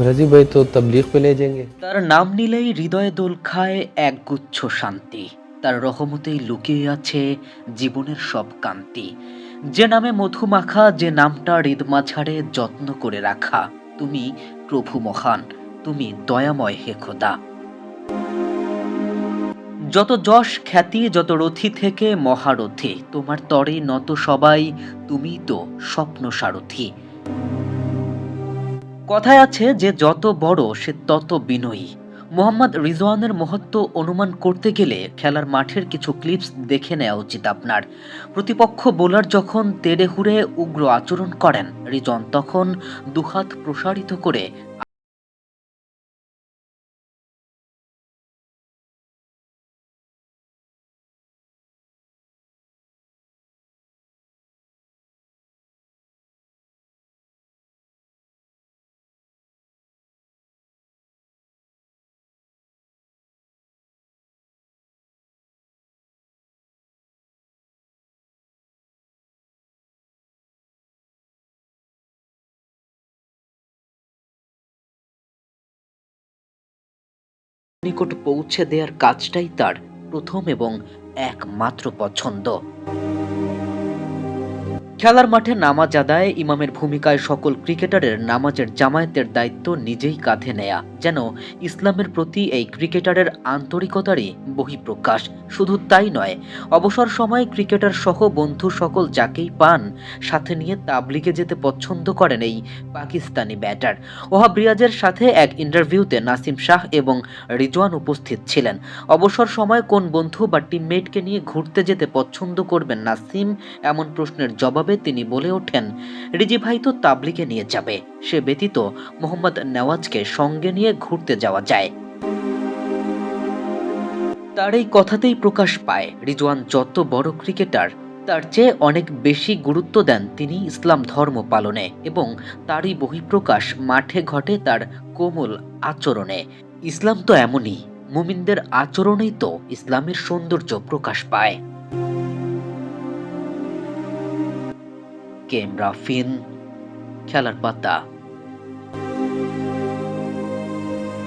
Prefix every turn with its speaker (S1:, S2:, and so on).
S1: রাজীব ভাই তো তাবলিগ পে লে যাएंगे
S2: তার নাম নিলেই হৃদয়ে দোল খায় এক গুচ্ছ শান্তি তার রহমতেই লুকিয়ে আছে জীবনের সব কান্তি যে নামে মধু মাখা যে নামটা হৃদমাঝারে যত্ন করে রাখা তুমি প্রভু মহান তুমি দয়াময় হে খোদা। যত যশ খ্যাতি, যত রথি থেকে মহারথি, তোমার তরে নত সবাই তুমি তো স্বপ্ন সারথী কথায় আছে যে যত বড়, সে তত বিনয়ী। মোহাম্মদ রিজওয়ানের মহত্ব অনুমান করতে গেলে খেলার মাঠের কিছু ক্লিপস দেখে নেওয়া উচিত আপনার। প্রতিপক্ষ বোলার যখন তেড়ে হুড়ে উগ্র আচরণ করেন রিজন তখন দুহাত প্রসারিত করে নিকট পৌঁছে দেওয়ার কাজটাই তার প্রথম এবং একমাত্র পছন্দ। খেলার মাঠে নামাজ আদায় ইমামের ভূমিকায় সকল ক্রিকেটারের নামাজের জামায়াতের দায়িত্ব নিজেই কাঁধে নেয়া। যেন ইসলামের প্রতি এই ক্রিকেটারের আন্তরিকতারই বহিঃপ্রকাশ। শুধু তাই নয়, অবসর সময় ক্রিকেটার সহ বন্ধু সকল যাকেই পান, সাথে নিয়ে তাবলিগে যেতে পছন্দ করেন এই পাকিস্তানি ব্যাটার। ওহাব রিয়াজের সাথে এক ইন্টারভিউতে নাসিম শাহ এবং রিজওয়ান উপস্থিত ছিলেন। অবসর সময় কোন বন্ধু বা টিমমেটকে নিয়ে ঘুরতে যেতে পছন্দ করবেন নাসিম? এমন প্রশ্নের জবাবে তিনি বলে ওঠেন, রিজি ভাই তো তাবলিগে নিয়ে যাবে। সে ব্যতীত মোহাম্মদ নেওয়াজকে সঙ্গে নিয়ে ঘুরতে যাওয়া যায়। তার এই কথাতেই প্রকাশ পায়, রিজওয়ান যত বড় ক্রিকেটার, তার চেয়ে অনেক বেশি গুরুত্ব দেন তিনি ইসলাম ধর্ম পালনে এবং তারই বহিঃপ্রকাশ মাঠে ঘটে তার কোমল আচরণে। ইসলাম তো এমনই, মুমিনদের আচরণেই তো ইসলামের সৌন্দর্য প্রকাশ পায়। কেম রাফিন খেলার পাতা